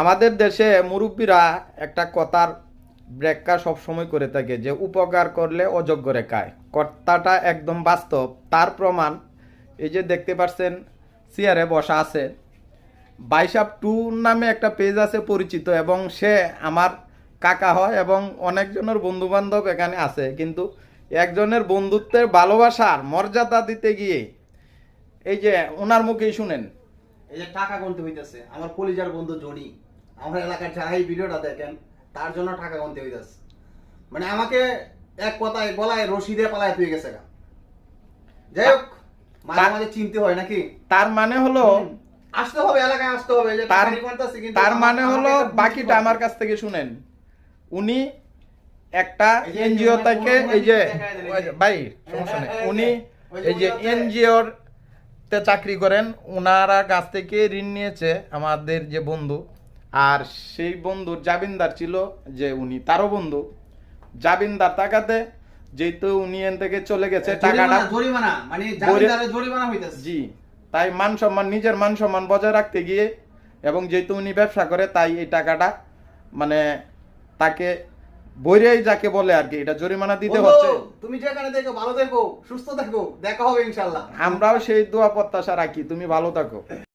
আমাদের দেশে মুরব্বীরা একটা কথার ব্রেক্কা সবসময় করে থাকে যে উপকার করলে অযোগ্য রেখায়। কর্তাটা একদম বাস্তব। তার প্রমাণ এই যে দেখতে পাচ্ছেন, চেয়ারে বসা আছে। বাইসাপ টু নামে একটা পেজ আছে পরিচিত এবং সে আমার কাকা হয় এবং অনেকজনের বন্ধু বান্ধব এখানে আছে। কিন্তু একজনের বন্ধুত্বের ভালোবাসার মর্যাদা দিতে গিয়ে এই যে ওনার মুখেই শুনেন। এই যে টাকা গুনতে হইতেছে, আমার কলিজার বন্ধু জনি। আমার এলাকার যারা এই ভিডিওটা দেখেন তার জন্য টাকা গুনতে হইতেছে। মানে আমাকে এক কথায় গলায় রশি দিয়ে পালায় তুই গেছে গা। যাই হোক মাঝে চিনতে হয় নাকি? তার মানে হলো আসতে হবে এলাকায় আসতে হবে তার মানে হলো বাকিটা আমার কাছ থেকে শুনেন। উনি একটা এনজিও থেকে এই যে। ভাই সমস্যা নেই। উনি এই যে এনজিওর তে চাকরি করেন ওনারা কাছ থেকে ঋণ নিয়েছে আমাদের যে বন্ধু। আর সেই বন্ধুর জাবিনদার ছিল যে উনি তারও বন্ধু। জাবিনদার টাকাতে যেহেতু উনি এন থেকে চলে গেছে টাকাটা মানে জামিনদারের জরিমানা হইতেছে। জি তাই মান সম্মান নিজের মান সম্মান বজায় রাখতে গিয়ে এবং যেহেতু উনি ব্যবসা করে তাই এই টাকাটা মানে তাকে বইরেই যাকে বলে আর কি এটা জরিমানা দিতে হচ্ছে। তুমি যেখানে দেখো ভালো দেখো সুস্থ দেখো দেখা হবে ইনশাল্লাহ আমরাও সেই দোয়া প্রত্যাশা রাখি তুমি ভালো থাকো।